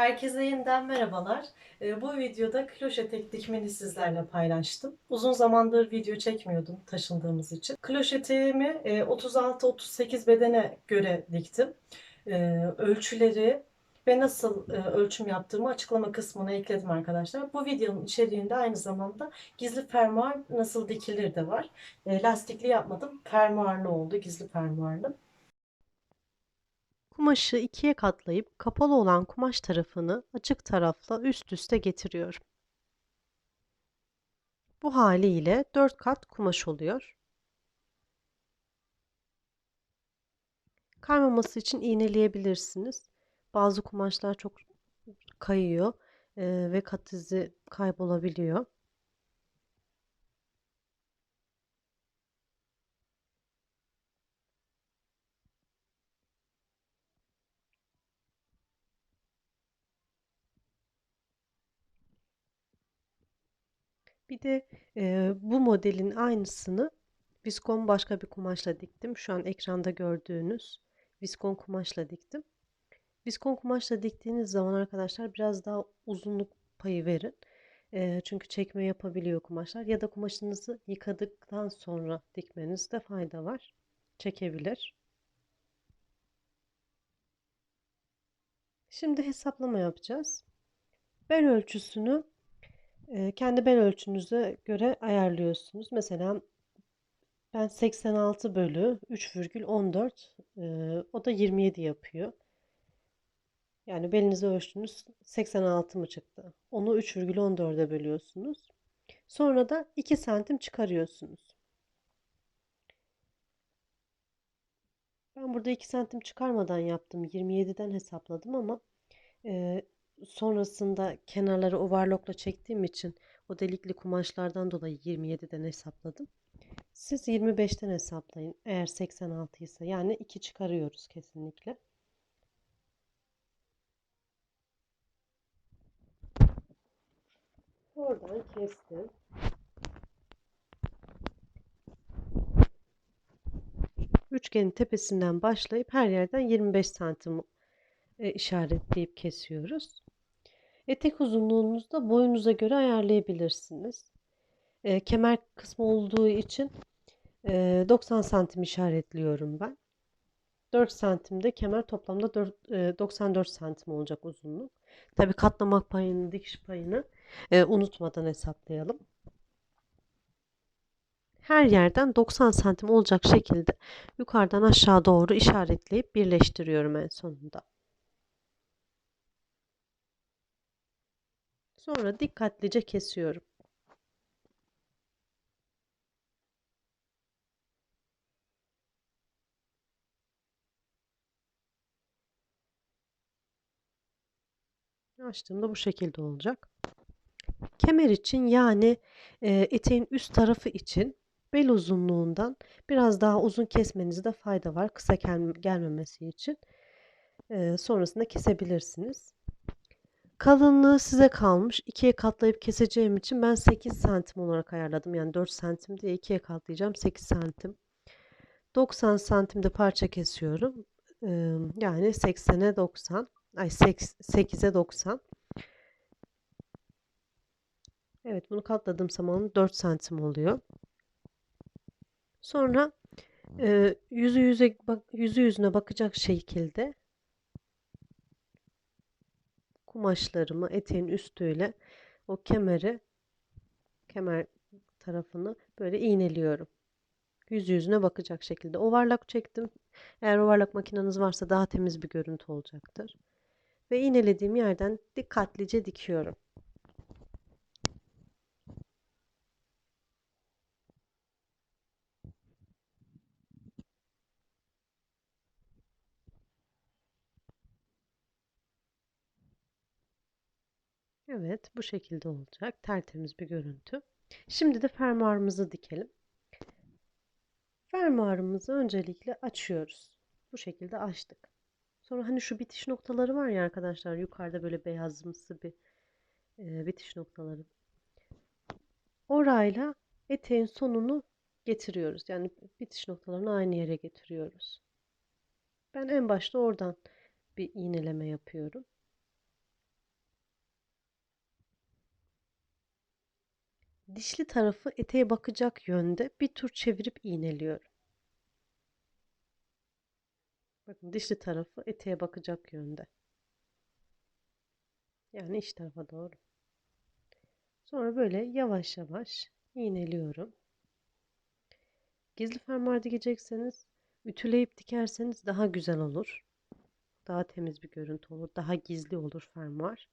Herkese yeniden merhabalar. Ee, Bu videoda kloş etek dikmeni sizlerle paylaştım. Uzun zamandır video çekmiyordum taşındığımız için. Kloş eteğimi e, 36-38 bedene göre diktim. Ee, Ölçüleri ve nasıl e, ölçüm yaptığımı açıklama kısmına ekledim arkadaşlar. Bu videonun içeriğinde aynı zamanda gizli fermuar nasıl dikilir de var. E, Lastikli yapmadım. Fermuarlı oldu. Gizli fermuarlı. Kumaşı ikiye katlayıp kapalı olan kumaş tarafını açık tarafla üst üste getiriyorum. Bu haliyle 4 kat kumaş oluyor. Kaymaması için iğneleyebilirsiniz. Bazı kumaşlar çok kayıyor ve kat izi kaybolabiliyor. Bir de eee, bu modelin aynısını viskon başka bir kumaşla diktim. Şu an ekranda gördüğünüz viskon kumaşla diktim. Viskon kumaşla diktiğiniz zaman arkadaşlar biraz daha uzunluk payı verin. Eee, çünkü çekme yapabiliyor kumaşlar. Ya da kumaşınızı yıkadıktan sonra dikmenizde fayda var. Çekebilir. Şimdi hesaplama yapacağız. Bel ölçüsünü kendi bel ölçünüze göre ayarlıyorsunuz. Mesela ben 86 bölü 3,14 e, o da 27 yapıyor. Yani belinizi ölçtünüz 86 mı çıktı? Onu 3,14'e bölüyorsunuz. Sonra da 2 santim çıkarıyorsunuz. Ben burada 2 santim çıkarmadan yaptım. 27'den hesapladım ama e, sonrasında kenarları overlockla çektiğim için o delikli kumaşlardan dolayı 27'den hesapladım. Siz 25'ten hesaplayın. Eğer 86 ise yani 2 çıkarıyoruz kesinlikle. Oradan kestim. Üçgenin tepesinden başlayıp her yerden 25 santim e, işaretleyip kesiyoruz. Etek uzunluğunuzu da boyunuza göre ayarlayabilirsiniz. E, kemer kısmı olduğu için e, 90 santim işaretliyorum ben. 4 santimde kemer toplamda 4, e, 94 santim olacak uzunluk. Tabi katlamak payını, dikiş payını e, unutmadan hesaplayalım. Her yerden 90 santim olacak şekilde yukarıdan aşağı doğru işaretleyip birleştiriyorum en sonunda. Sonra dikkatlice kesiyorum. Açtığımda bu şekilde olacak. Kemer için yani e, eteğin üst tarafı için bel uzunluğundan biraz daha uzun kesmenizde fayda var. Kısa gel gelmemesi için. E, sonrasında kesebilirsiniz. Kalınlığı size kalmış. İkiye katlayıp keseceğim için ben 8 santim olarak ayarladım. Yani 4 santim diye ikiye katlayacağım. 8 santim. 90 santimde parça kesiyorum. Ee, yani 80'e 90. Ay 8'e 90. Evet bunu katladığım zaman 4 santim oluyor. Sonra yüzü yüze yüzü yüzüne bakacak şekilde kumaşlarımı eteğin üstüyle o kemeri kemer tarafını böyle iğneliyorum. Yüz yüzüne bakacak şekilde. Ovarlak çektim. Eğer ovarlak makineniz varsa daha temiz bir görüntü olacaktır. Ve iğnelediğim yerden dikkatlice dikiyorum. Evet, bu şekilde olacak. Tertemiz bir görüntü. Şimdi de fermuarımızı dikelim. Fermuarımızı öncelikle açıyoruz. Bu şekilde açtık. Sonra hani şu bitiş noktaları var ya arkadaşlar yukarıda böyle beyazımsı bir e, bitiş noktaları. Orayla eteğin sonunu getiriyoruz. Yani bitiş noktalarını aynı yere getiriyoruz. Ben en başta oradan bir iğneleme yapıyorum. Dişli tarafı eteğe bakacak yönde bir tur çevirip iğneliyorum. Bakın dişli tarafı eteğe bakacak yönde. Yani iç tarafa doğru. Sonra böyle yavaş yavaş iğneliyorum. Gizli fermuar dikecekseniz ütüleyip dikerseniz daha güzel olur. Daha temiz bir görüntü olur. Daha gizli olur fermuar.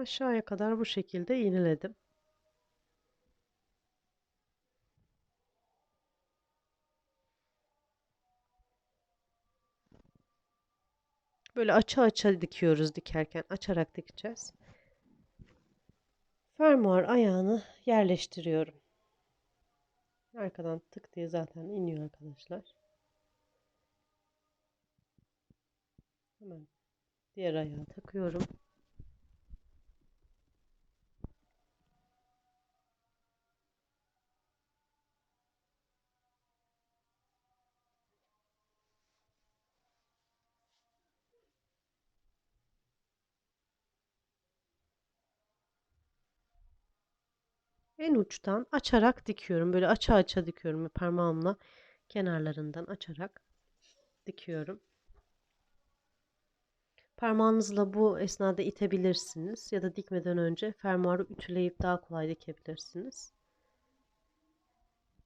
Aşağıya kadar bu şekilde iğneledim. Böyle açı açı dikiyoruz dikerken. Açarak dikeceğiz. Fermuar ayağını yerleştiriyorum. Arkadan tık diye zaten iniyor arkadaşlar. Hemen diğer ayağı takıyorum. En uçtan açarak dikiyorum. Böyle aça aça dikiyorum. Parmağımla kenarlarından açarak dikiyorum. Parmağınızla bu esnada itebilirsiniz ya da dikmeden önce fermuarı ütüleyip daha kolay dikebilirsiniz.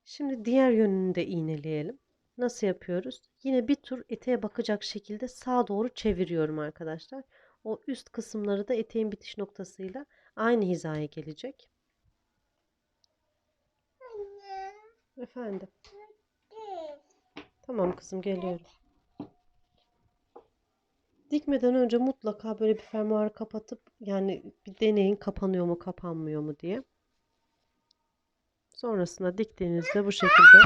Şimdi diğer yönünü de iğneleyelim. Nasıl yapıyoruz? Yine bir tur eteğe bakacak şekilde sağa doğru çeviriyorum arkadaşlar. O üst kısımları da eteğin bitiş noktasıyla aynı hizaya gelecek. Efendim. Tamam kızım geliyorum. Dikmeden önce mutlaka böyle bir fermuarı kapatıp yani bir deneyin kapanıyor mu kapanmıyor mu diye. Sonrasında diktiğinizde bu şekilde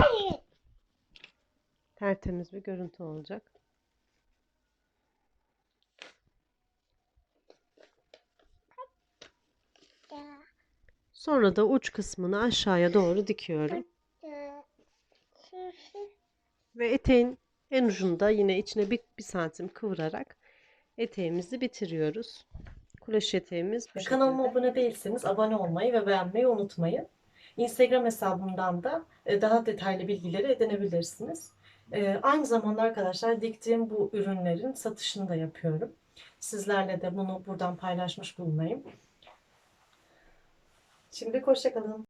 tertemiz bir görüntü olacak. Sonra da uç kısmını aşağıya doğru dikiyorum. Eteğin en ucunda yine içine bir, bir santim kıvırarak eteğimizi bitiriyoruz. Kuleş eteğimiz Kanalıma abone değilseniz abone olmayı ve beğenmeyi unutmayın. Instagram hesabımdan da e, daha detaylı bilgileri edinebilirsiniz. E, Aynı zamanda arkadaşlar diktiğim bu ürünlerin satışını da yapıyorum. Sizlerle de bunu buradan paylaşmış bulunayım. Şimdi hoşçakalın.